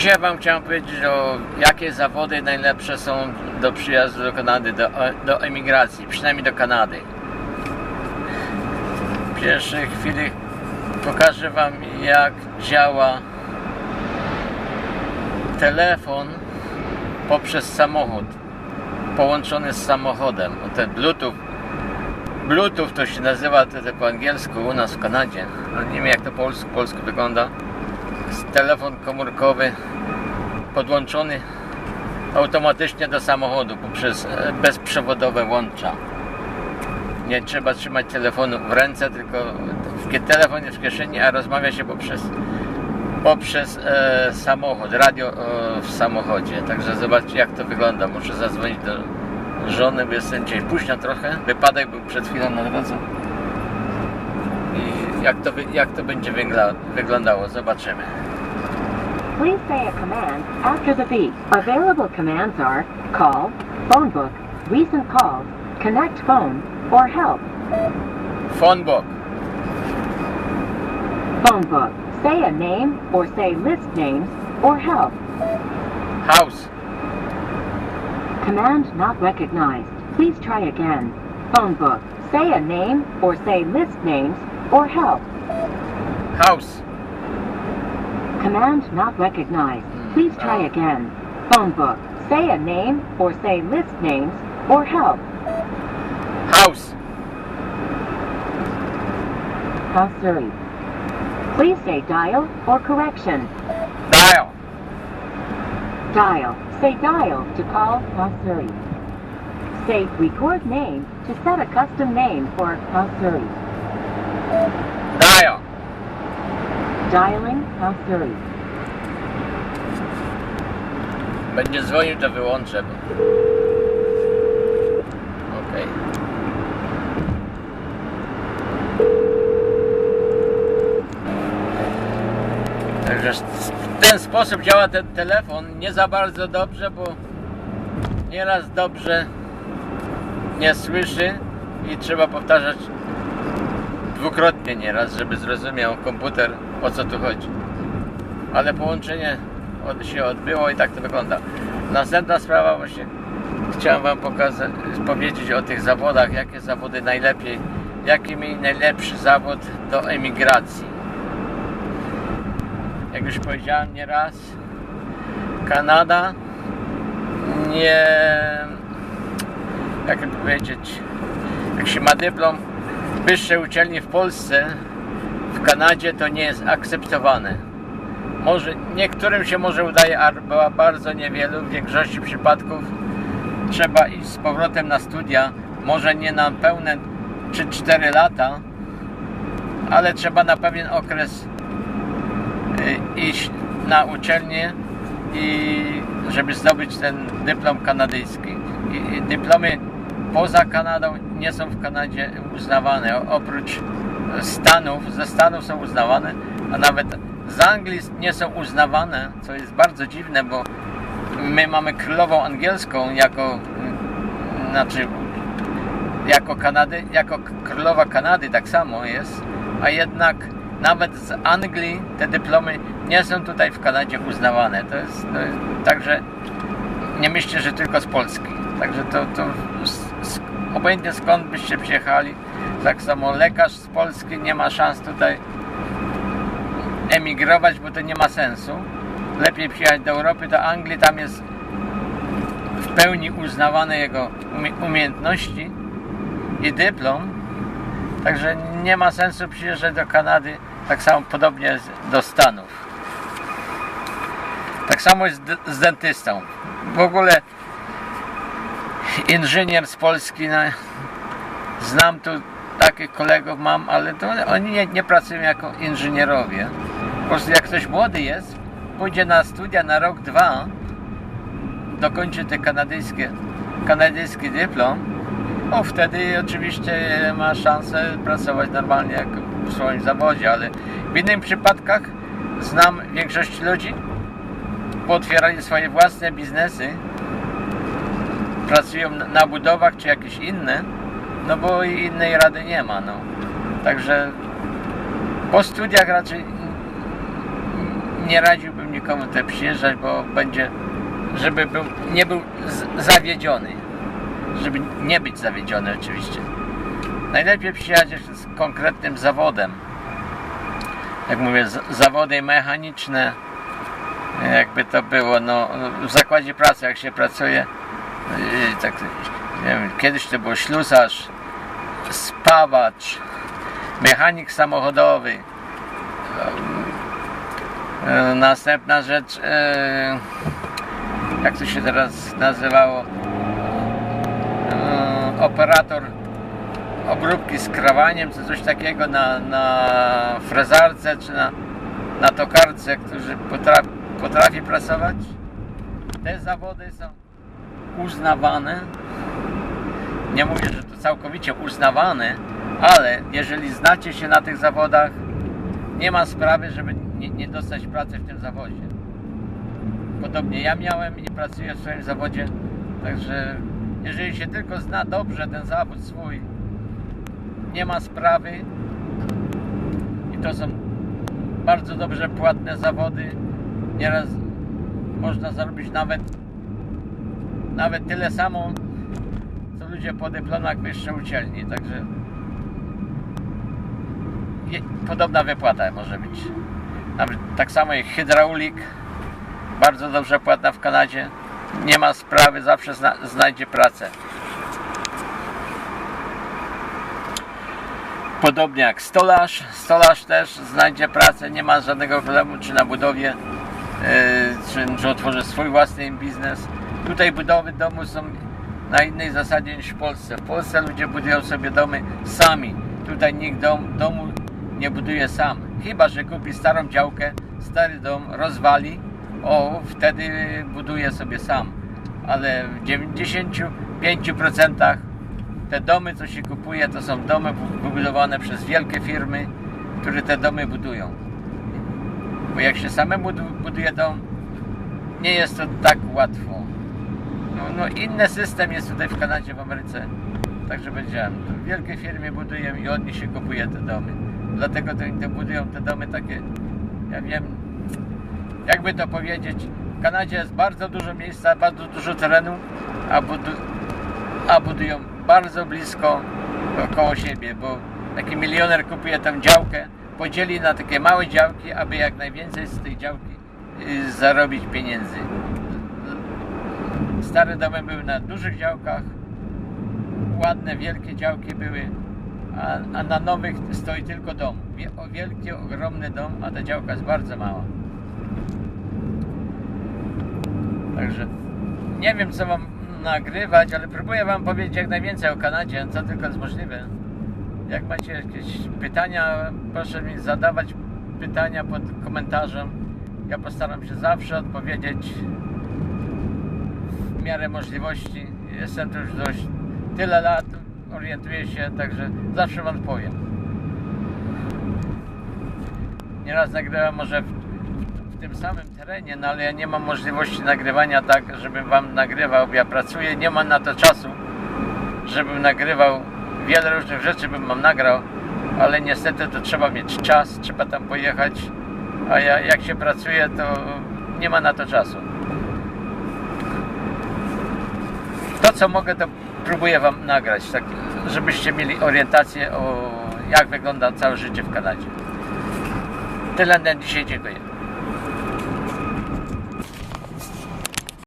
Dzisiaj Wam chciałem powiedzieć o jakie zawody najlepsze są do przyjazdu do Kanady, do, do emigracji, przynajmniej do Kanady. W pierwszej chwili pokażę Wam jak działa telefon poprzez samochód połączony z samochodem. O, Ten Bluetooth Bluetooth to się nazywa to, to po angielsku u nas w Kanadzie. ale Nie wiem jak to po polsku, polsku wygląda. Jest telefon komórkowy podłączony automatycznie do samochodu poprzez e, bezprzewodowe łącza. Nie trzeba trzymać telefonu w ręce, tylko telefon jest w kieszeni, a rozmawia się poprzez, poprzez e, samochód, radio e, w samochodzie. Także zobaczcie jak to wygląda. Muszę zadzwonić do żony, bo jestem dzisiaj późno trochę. Wypadek był przed chwilą na drodze. Jak to, jak to będzie wygla- wyglądało, zobaczymy. Please say a command after the beep. Available commands are call, phone book, recent calls, connect phone, or help. Phone book. Phone book. Say a name or say list names or help. House. Command not recognized. Please try again. Phone book. Say a name or say list names or help. House. Command not recognized. Hmm. Please try oh. again. Phone book. Say a name or say list names or help. House. House Surrey. Please say dial or correction. Dial. Dial. Say dial to call House Surrey. Say record name to set a custom name for House Surrey. Dialing House Surrey. Będzie dzwonił, to wyłączę. bo- Okej. Także w ten sposób działa ten telefon. Nie za bardzo dobrze, bo nieraz dobrze nie słyszy i trzeba powtarzać dwukrotnie nieraz, żeby zrozumiał komputer o co tu chodzi. Ale połączenie się odbyło i tak to wygląda. Następna sprawa właśnie chciałem Wam pokazać, powiedzieć o tych zawodach, jakie zawody najlepiej, jaki mi najlepszy zawód do emigracji. Jak już powiedziałem nieraz, Kanada nie, jak powiedzieć, jak się ma dyplom wyższej uczelni w Polsce, w Kanadzie to nie jest akceptowane. Może niektórym się może udaje, ba- bardzo niewielu. W większości przypadków trzeba iść z powrotem na studia. Może nie na pełne 3-4 lata, ale trzeba na pewien okres y, iść na uczelnię i żeby zdobyć ten dyplom kanadyjski. I, dyplomy poza Kanadą nie są w Kanadzie uznawane. Oprócz Stanów, ze Stanów są uznawane, a nawet z Anglii nie są uznawane, co jest bardzo dziwne, bo my mamy królową angielską jako, mm, znaczy jako Kanady, jako królowa Kanady tak samo jest, a jednak nawet z Anglii te dyplomy nie są tutaj w Kanadzie uznawane. To jest, to jest także nie myślę, że tylko z Polski. Także to, to obojętnie skąd byście przyjechali, tak samo lekarz z Polski nie ma szans tutaj emigrować, bo to nie ma sensu. Lepiej przyjechać do Europy, do Anglii, tam jest w pełni uznawane jego umie- umiejętności i dyplom. Także nie ma sensu przyjeżdżać do Kanady, tak samo podobnie do Stanów. Tak samo jest z dentystą. W ogóle inżynier z Polski, no, znam tu takich kolegów mam, ale to oni nie, nie pracują jako inżynierowie. Po prostu jak ktoś młody jest, pójdzie na studia na rok, dwa, dokończy te kanadyjskie, kanadyjski dyplom, no wtedy oczywiście ma szansę pracować normalnie jak w swoim zawodzie, ale w innych przypadkach znam większość ludzi, pootwierali swoje własne biznesy, pracują na budowach czy jakieś inne, no bo innej rady nie ma, no. Także po studiach raczej nie radziłbym nikomu tutaj przyjeżdżać, bo będzie, żeby był, nie był zawiedziony. Żeby nie być zawiedziony oczywiście. Najlepiej przyjechać z konkretnym zawodem. Jak mówię, zawody mechaniczne, jakby to było, no w zakładzie pracy jak się pracuje, yy, tak, nie wiem, kiedyś to było ślusarz, spawacz, mechanik samochodowy. Yy, Następna rzecz, yy, jak to się teraz nazywało, Yy, operator obróbki z krawaniem, czy coś takiego na, na frezarce, czy na, na tokarce, którzy potrafi, potrafi pracować. Te zawody są uznawane. Nie mówię, że to całkowicie uznawane, ale jeżeli znacie się na tych zawodach, nie ma sprawy, żeby nie, nie dostać pracy w tym zawodzie. Podobnie ja miałem i pracuję w swoim zawodzie, także jeżeli się tylko zna dobrze ten zawód swój, nie ma sprawy i to są bardzo dobrze płatne zawody. Nieraz można zarobić nawet nawet tyle samo, ludzie po dyplomach wyższej uczelni, także podobna wypłata może być. Tak samo jak hydraulik, bardzo dobrze płatna w Kanadzie. Nie ma sprawy, zawsze zna, znajdzie pracę. Podobnie jak stolarz. Stolarz też znajdzie pracę, nie ma żadnego problemu, czy na budowie, yy, czy, czy otworzy swój własny biznes. Tutaj budowy domu są na innej zasadzie niż w Polsce. W Polsce ludzie budują sobie domy sami. Tutaj nikt dom, domu nie buduje sam. Chyba, że kupi starą działkę, stary dom, rozwali, o, wtedy buduje sobie sam. Ale w 95% te domy, co się kupuje, to są domy wy- wybudowane przez wielkie firmy, które te domy budują. Bo jak się samemu budu- buduje dom, nie jest to tak łatwo. No, no inny system jest tutaj w Kanadzie, w Ameryce. Także powiedziałem, wielkie firmy budują i od nich się kupuje te domy. Dlatego to, to budują te domy takie, ja wiem, jakby to powiedzieć, w Kanadzie jest bardzo dużo miejsca, bardzo dużo terenu, a, budu, a budują bardzo blisko koło siebie, bo taki milioner kupuje tę działkę, podzieli na takie małe działki, aby jak najwięcej z tej działki y, zarobić pieniędzy. Stare domy były na dużych działkach, ładne, wielkie działki były, a, a na nowych stoi tylko dom. Wielki, ogromny dom, a ta działka jest bardzo mała. Także nie wiem co wam nagrywać, ale próbuję wam powiedzieć jak najwięcej o Kanadzie, co tylko jest możliwe. Jak macie jakieś pytania, proszę mi zadawać pytania pod komentarzem. Ja postaram się zawsze odpowiedzieć w miarę możliwości. Jestem tu już dość tyle lat, orientuję się, także zawsze wam odpowiem. Nieraz nagrywam może w, w tym samym terenie, no ale ja nie mam możliwości nagrywania tak, żebym wam nagrywał. Ja pracuję, nie mam na to czasu, żebym nagrywał. Wiele różnych rzeczy bym mam nagrał, ale niestety to trzeba mieć czas, trzeba tam pojechać, a ja, jak się pracuje, to nie ma na to czasu. To co mogę, to próbuję wam nagrać, tak, żebyście mieli orientację o jak wygląda całe życie w Kanadzie. Tyle na dzisiaj, dziękuję.